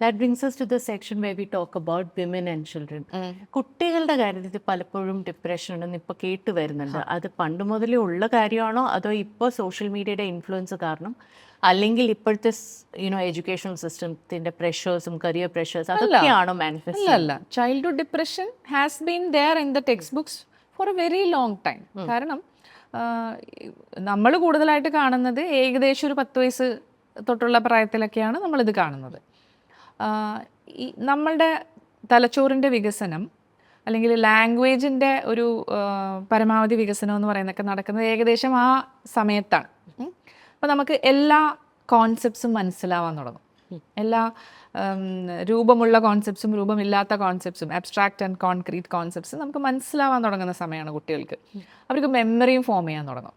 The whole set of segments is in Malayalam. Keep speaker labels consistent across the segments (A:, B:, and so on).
A: That brings us to the section way we talk about women and children കുട്ടികളുടെ കാര്യത്തിൽ പലപ്പോഴും ഡിപ്രഷൻ ഉണ്ടെന്ന് ഇപ്പോൾ കേട്ട് വരുന്നുണ്ട്. അത് പണ്ട് മുതലേ ഉള്ള കാര്യമാണോ? അതോ ഇപ്പോൾ സോഷ്യൽ മീഡിയയുടെ ഇൻഫ്ലുവൻസ് കാരണം? അല്ലെങ്കിൽ ഇപ്പോഴത്തെ യുനോ എഡ്യൂക്കേഷണൽ സിസ്റ്റത്തിന്റെ പ്രഷേഴ്സും കരിയർ പ്രഷേഴ്സ് അതൊക്കെയാണോ മാനിഫെസ്റ്റ്
B: അല്ല childhood depression has been there in the text books for a very long time കാരണം നമ്മൾ കൂടുതലായിട്ട് കാണുന്നത് ഏകദേശം ഒരു പത്ത് വയസ്സ് തൊട്ടുള്ള പ്രായത്തിലൊക്കെയാണ് നമ്മളിത് കാണുന്നത്. ഈ നമ്മളുടെ തലച്ചോറിന്റെ വികസനം അല്ലെങ്കിൽ ലാംഗ്വേജിന്റെ ഒരു പരമാവധി വികസനം എന്ന് പറയുന്നതൊക്കെ നടക്കുന്നത് ഏകദേശം ആ സമയത്താണ്. അപ്പോൾ നമുക്ക് എല്ലാ കോൺസെപ്റ്റ്സും മനസ്സിലാവാൻ തുടങ്ങും. എല്ലാ രൂപമുള്ള കോൺസെപ്റ്റ്സും രൂപമില്ലാത്ത കോൺസെപ്റ്റ്സും അബ്സ്ട്രാക്റ്റ് ആൻഡ് കോൺക്രീറ്റ് കോൺസെപ്റ്റ്സും നമുക്ക് മനസ്സിലാവാൻ തുടങ്ങുന്ന സമയമാണ് കുട്ടികൾക്ക്. അവർക്ക് മെമ്മറിയും ഫോം ചെയ്യാൻ തുടങ്ങും.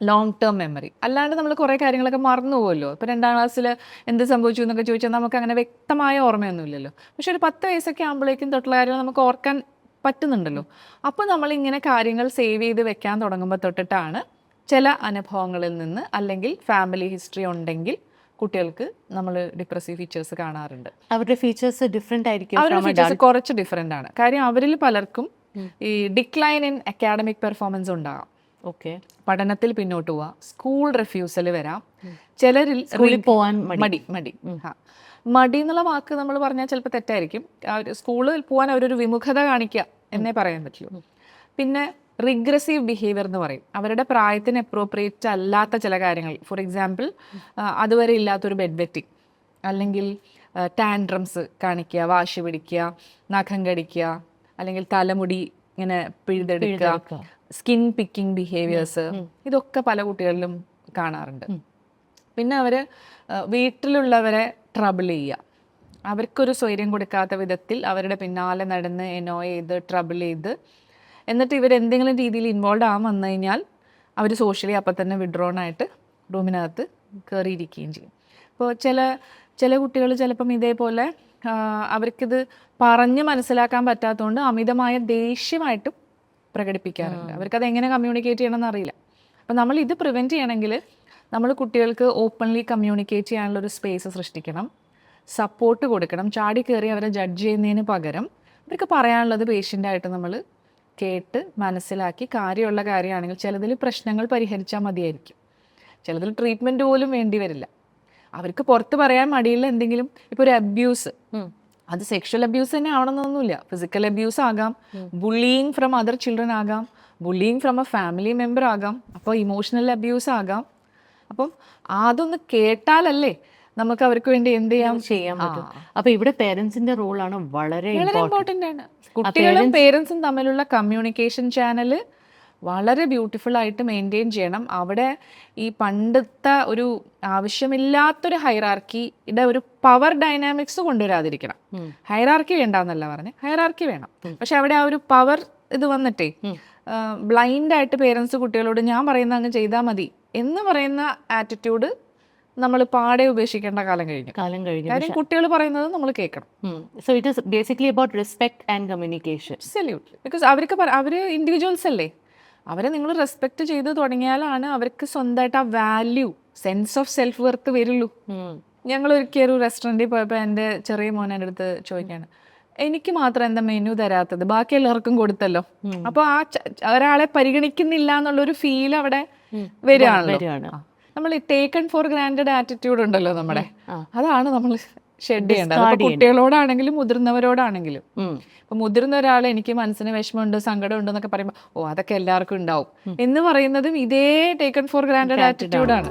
B: ലോങ് ടേം മെമ്മറി അല്ലാണ്ട് നമ്മൾ കുറേ കാര്യങ്ങളൊക്കെ മറന്നു പോകുമല്ലോ ഇപ്പോൾ രണ്ടാം ക്ലാസ്സിൽ എന്ത് സംഭവിച്ചു എന്നൊക്കെ ചോദിച്ചാൽ നമുക്ക് അങ്ങനെ വ്യക്തമായ ഓർമ്മയൊന്നുമില്ലല്ലോ. പക്ഷേ ഒരു പത്ത് വയസ്സൊക്കെ ആകുമ്പോഴേക്കും തൊട്ടുള്ള കാര്യങ്ങൾ നമുക്ക് ഓർക്കാൻ പറ്റുന്നുണ്ടല്ലോ. അപ്പോൾ നമ്മൾ ഇങ്ങനെ കാര്യങ്ങൾ സേവ് ചെയ്ത് വെക്കാൻ തുടങ്ങുമ്പോൾ തൊട്ടിട്ടാണ് ചില അനുഭവങ്ങളിൽ നിന്ന് അല്ലെങ്കിൽ ഫാമിലി ഹിസ്റ്ററി ഉണ്ടെങ്കിൽ കുട്ടികൾക്ക് നമ്മൾ ഡിപ്രസീവ് ഫീച്ചേഴ്സ് കാണാറുണ്ട്.
A: അവരുടെ ഫീച്ചേഴ്സ് ഡിഫറെന്റ് ആയിരിക്കും
B: അവരുടെ ഫീച്ചേഴ്സ് കുറച്ച് ഡിഫറെന്റ് ആണ്. കാര്യം അവരിൽ പലർക്കും ഈ ഡിക്ലൈൻ ഇൻ അക്കാഡമിക് പെർഫോമൻസ് ഉണ്ടാകാം.
A: ഓക്കെ.
B: പഠനത്തിൽ പിന്നോട്ട് പോവാം. സ്കൂൾ റെഫ്യൂസൽ വരാം. ചിലരിൽ
A: സ്കൂളിൽ പോവാൻ മടി.
B: മടി മടി. എന്നുള്ള വാക്ക് നമ്മൾ പറഞ്ഞാൽ ചിലപ്പോൾ തെറ്റായിരിക്കും. സ്കൂളിൽ പോകാൻ അവരൊരു വിമുഖത കാണിക്കുക എന്നേ പറയാൻ പറ്റുള്ളൂ. പിന്നെ റിഗ്രസീവ് ബിഹേവിയർ എന്ന് പറയും. അവരുടെ പ്രായത്തിന് അപ്രോപ്രിയേറ്റ് അല്ലാത്ത ചില കാര്യങ്ങൾ. ഫോർ എക്സാമ്പിൾ അതുവരെ ഇല്ലാത്തൊരു ബെഡ് വെറ്റിംഗ് അല്ലെങ്കിൽ ടാൻഡ്രംസ് കാണിക്കുക വാശി പിടിക്കുക നഖം കടിക്കുക അല്ലെങ്കിൽ തലമുടി ഇങ്ങനെ പിഴുതെടുക്കുക. സ്കിൻ പിക്കിംഗ് ബിഹേവിയേഴ്സ് ഇതൊക്കെ പല കുട്ടികളിലും കാണാറുണ്ട്. പിന്നെ അവർ വീട്ടിലുള്ളവരെ ട്രബിൾ ചെയ്യുക. അവർക്കൊരു സ്വൈര്യം കൊടുക്കാത്ത വിധത്തിൽ അവരുടെ പിന്നാലെ നടന്ന് എനോയ് ചെയ്ത് ട്രബിൾ ചെയ്ത് എന്നിട്ട് ഇവർ എന്തെങ്കിലും രീതിയിൽ ഇൻവോൾവ് ആവാൻ വന്നു കഴിഞ്ഞാൽ അവർ സോഷ്യലി അപ്പം തന്നെ വിഡ്രോൺ ആയിട്ട് റൂമിനകത്ത് കയറിയിരിക്കുകയും ചെയ്യും. അപ്പോൾ ചില ചില കുട്ടികൾ ചിലപ്പം ഇതേപോലെ അവർക്കിത് പറഞ്ഞ് മനസ്സിലാക്കാൻ പറ്റാത്തതുകൊണ്ട് അമിതമായ ദേഷ്യമായിട്ടും പ്രകടിപ്പിക്കാറുണ്ട്. അവർക്കത് എങ്ങനെ കമ്മ്യൂണിക്കേറ്റ് ചെയ്യണമെന്ന് അറിയില്ല. അപ്പം നമ്മൾ ഇത് പ്രിവെന്റ് ചെയ്യണമെങ്കിൽ നമ്മൾ കുട്ടികൾക്ക് ഓപ്പൺലി കമ്മ്യൂണിക്കേറ്റ് ചെയ്യാനുള്ള ഒരു സ്പേസ് സൃഷ്ടിക്കണം. സപ്പോർട്ട് കൊടുക്കണം. ചാടി കയറി അവരെ ജഡ്ജ് ചെയ്യുന്നതിന് പകരം അവർക്ക് പറയാനുള്ളത് പേഷ്യന്റായിട്ട് നമ്മൾ കേട്ട് മനസ്സിലാക്കി കാര്യമുള്ള കാര്യമാണെങ്കിൽ ചിലതിൽ പ്രശ്നങ്ങൾ പരിഹരിച്ചാൽ മതിയായിരിക്കും. ചിലതിൽ ട്രീറ്റ്മെന്റ് പോലും വേണ്ടി വരില്ല. അവർക്ക് പുറത്ത് പറയാൻ മടിയുള്ള എന്തെങ്കിലും ഇപ്പോൾ ഒരു അബ്യൂസ് അത് സെക്ഷൽ അബ്യൂസ് തന്നെ ആവണമെന്നൊന്നുമില്ല. ഫിസിക്കൽ അബ്യൂസ് ആകാം ബുള്ളിയിങ് ഫ്രം അതർ ചിൽഡ്രൻ ആകാം bullying from a family member ആകാം അപ്പോൾ ഇമോഷണൽ അബ്യൂസ് ആകാം. അപ്പം അതൊന്ന് കേട്ടാലല്ലേ നമുക്ക് അവർക്ക് വേണ്ടി എന്ത് ചെയ്യാം?
A: ചെയ്യാൻ പറ്റും. അപ്പൊ ഇവിടെ പേരൻസിന്റെ റോളാണ് വളരെ ഇമ്പോർട്ടന്റ്
B: ആണ്. കുട്ടികളും പേരൻസും തമ്മിലുള്ള കമ്മ്യൂണിക്കേഷൻ ചാനൽ വളരെ ബ്യൂട്ടിഫുൾ ആയിട്ട് മെയിന്റെയിൻ ചെയ്യണം. അവിടെ ഈ പണ്ടത്തെ ഒരു ആവശ്യമില്ലാത്തൊരു ഹൈറാർക്കിയുടെ ഒരു പവർ ഡൈനാമിക്സ് കൊണ്ടുവരാതിരിക്കണം. ഹൈറാർക്കി വേണ്ടെന്നല്ല പറഞ്ഞ്. ഹൈറാർക്കി വേണം. പക്ഷെ അവിടെ ആ ഒരു പവർ ഇത് വന്നിട്ടേ ബ്ലൈൻഡ് ആയിട്ട് പേരൻസ് കുട്ടികളോട് ഞാൻ പറയുന്ന അങ്ങ് ചെയ്താൽ മതി എന്ന് പറയുന്ന ആറ്റിറ്റ്യൂഡ് നമ്മൾ പാടെ ഉപേക്ഷിക്കേണ്ട കാലം കഴിഞ്ഞു.
A: കാലം കഴിഞ്ഞു.
B: കാര്യം കുട്ടികൾ പറയുന്നത് നമ്മൾ കേൾക്കണം.
A: So it is basically about respect and communication
B: salute because അവർക്ക് അവർ ഇൻഡിവിജ്വൽസ് അല്ലേ? അവരെ നിങ്ങൾ റെസ്പെക്ട് ചെയ്ത് തുടങ്ങിയാലാണ് അവർക്ക് സ്വന്തമായിട്ട് ആ value sense of self worth വരുള്ളൂ ഞങ്ങൾ ഒരിക്കൽ ഒരു റെസ്റ്റോറന്റിൽ പോയപ്പോൾ എന്റെ ചെറിയ മോൻ എന്റെ അടുത്ത് ചോദിക്കുകയാണ് എനിക്ക് മാത്രം എന്താ മെനു തരാത്തത്? ബാക്കി എല്ലാവർക്കും കൊടുത്തല്ലോ. അപ്പോൾ ആ ഒരാളെ പരിഗണിക്കുന്നില്ല എന്നുള്ളൊരു ഫീൽ അവിടെ വരികയാണല്ലോ.
A: വരികയാണ്.
B: നമ്മൾ ടേക്കൺ ഫോർ ഗ്രാൻഡഡ് ആറ്റിറ്റ്യൂഡ് ഉണ്ടല്ലോ നമ്മുടെ. അതാണ് നമ്മൾ ഷെഡ് ചെയ്യേണ്ടത്. കുട്ടികളോടാണെങ്കിലും മുതിർന്നവരോടാണെങ്കിലും. ഇപ്പൊ മുതിർന്ന ഒരാൾ എനിക്ക് മനസ്സിന് വിഷമമുണ്ട് സങ്കടമുണ്ട് എന്നൊക്കെ പറയുമ്പോൾ ഓ അതൊക്കെ എല്ലാവർക്കും ഉണ്ടാവും. എന്ന് പറയുന്നതും ഇതേ ടേക്കൺ ഫോർ ഗ്രാൻഡഡ് ആറ്റിറ്റ്യൂഡാണ്